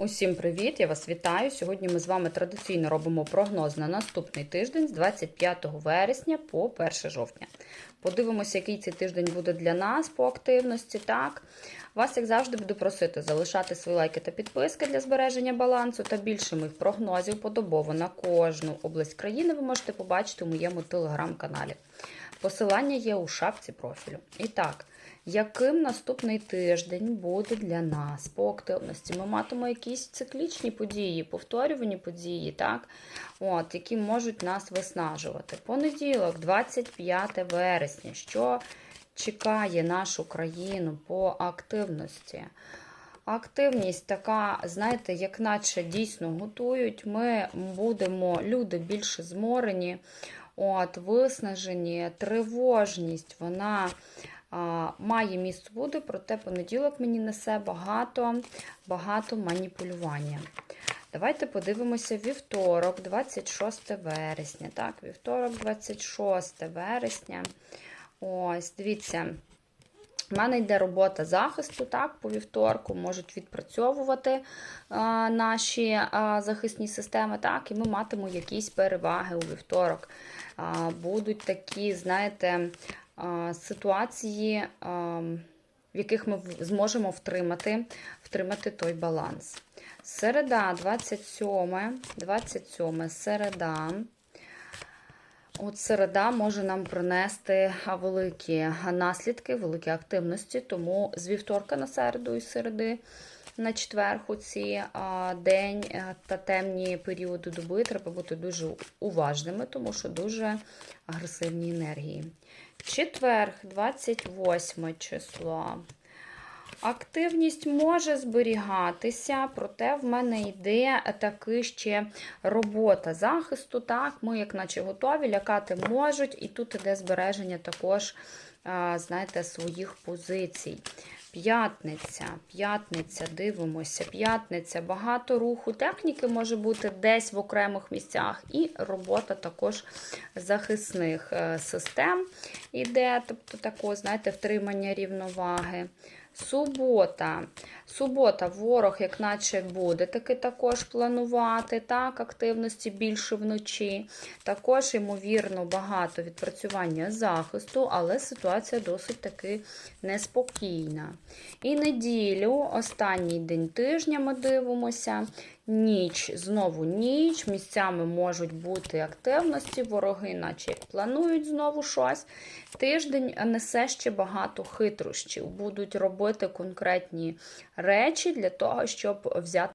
Усім привіт! Я вас вітаю. Сьогодні ми з вами традиційно робимо прогноз на наступний тиждень з 25 вересня по 1 жовтня. Подивимося, який цей тиждень буде для нас по активності. Так, вас, як завжди, буду просити залишати свої лайки та підписки для збереження балансу та більше моїх прогнозів подобово на кожну область країни ви можете побачити у моєму телеграм-каналі. Посилання є у шапці профілю. І так, яким наступний тиждень буде для нас по активності? Ми матимемо якісь циклічні події, повторювані події, так? От, які можуть нас виснажувати. Понеділок, 25 вересня, що чекає нашу країну по активності? Активність така, знаєте, як наче дійсно готують. Ми будемо, люди більше зморені, от, виснажені, тривожність, вона а, має місце бути, проте понеділок мені несе багато, багато маніпулювання. Давайте подивимося вівторок, 26 вересня. Так, вівторок, 26 вересня. Ось, дивіться. У мене йде робота захисту, так, по вівторку, можуть відпрацьовувати а, наші а, захисні системи, так, і ми матимемо якісь переваги у вівторок. А, будуть такі, знаєте, а, ситуації, а, в яких ми зможемо втримати, втримати той баланс. Середа, 27, 27 середа. От середа може нам принести великі наслідки, великі активності, тому з вівторка на середу і середи на четвер у ці день та темні періоди доби треба бути дуже уважними, тому що дуже агресивні енергії. Четверг, 28 число. Активність може зберігатися, проте в мене йде таки ще робота захисту. Так, Ми, як наче готові, лякати можуть, і тут іде збереження також, знаєте, своїх позицій. П'ятниця, п'ятниця, дивимося, п'ятниця, багато руху техніки може бути десь в окремих місцях, і робота також захисних е, систем іде, тобто такого, знаєте, втримання рівноваги. Субота. Субота, ворог, як наче буде таки також планувати, так, активності більше вночі. Також, ймовірно, багато відпрацювання захисту, але ситуація досить таки неспокійна. І неділю, останній день тижня, ми дивимося. Ніч, знову ніч, місцями можуть бути активності, вороги, наче як планують знову щось. Тиждень несе ще багато хитрощів. Будуть робити конкретні речі для того, щоб взяти.